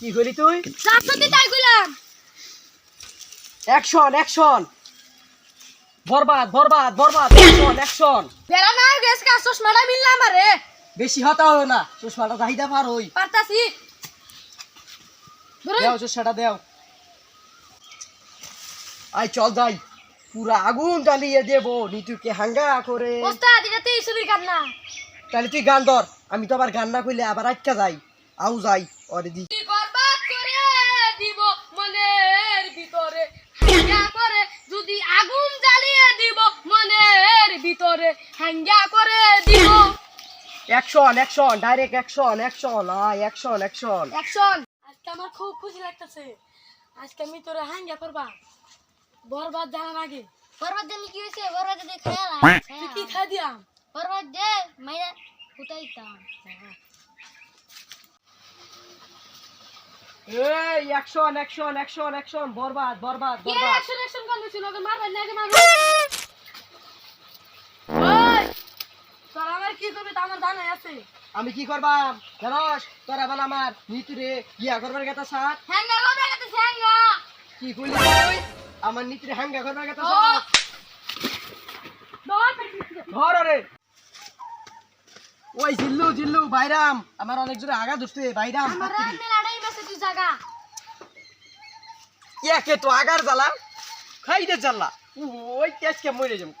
কি তুই? যা তাই কইলাম। অ্যাকশন অ্যাকশন বরবাদ বরবাদ বরবাদ! অ্যাকশন অ্যাকশন বেড়া না গেছ কা চশমাটা মিললাম আরে বেশি হতা হয় না চশমাটা চাহিদা পার হই। পারতাছি। দেও চশমাটা দেও। আই চল যাই। পুরা আগুন জ্বালিয়ে দেব নিতুকে হাঙ্গা করে। ওস্তাদ এটা কাট না। তাহলে তুই গান ধর আমি তো আবার গান না কইলে আবার আটকা যাই। আউ যাই ওরে দি তুই বরবাদ করে দিব মনের ভিতরে। হাঙ্গা করে যদি আগুন জ্বালিয়ে দিব মনের ভিতরে। হাঙ্গা করে দিব। Action action direct action action I action action action আজকে আমার খুব খুশি লাগতেছে। আজকে আমি তোরে হাঙ্গা করবা। বরবাদ জানার আগে। বরবাদ জানি কি হয়েছে? বরবাদ খেয়াল তুই কি খাই দিয়াম? বরবাদ দে মাইরা ফুটাইতাম। এই অ্যাকশন অ্যাকশন অ্যাকশন অ্যাকশন বরবাদ বরবাদ বরবাদ। অ্যাকশন অ্যাকশন করলে ছিল? ওকে মারবেন না মারবেন ওই তোর আমার কি করবে? তা আমার জানাই আছে। আমি কি করবাম? জানোস তোরা বল আমার নিতুরে ইয়া করবার কথা সাথ হ্যাঙ্গা করবে হ্যাঙ্গা। কি কইলি তুই? আমার নিতুরে হাঙ্গা করবার কথা সাথ ধর রে ওই জিল্লু জিল্লু বাইরাম। আমার অনেক জোরে আগা ধরছে বাইরাম। আমার মেসে তুই জায়গা একে তো আগার জ্বালা। খাইতে জ্বালা। ওই কেসকে মরে যাম।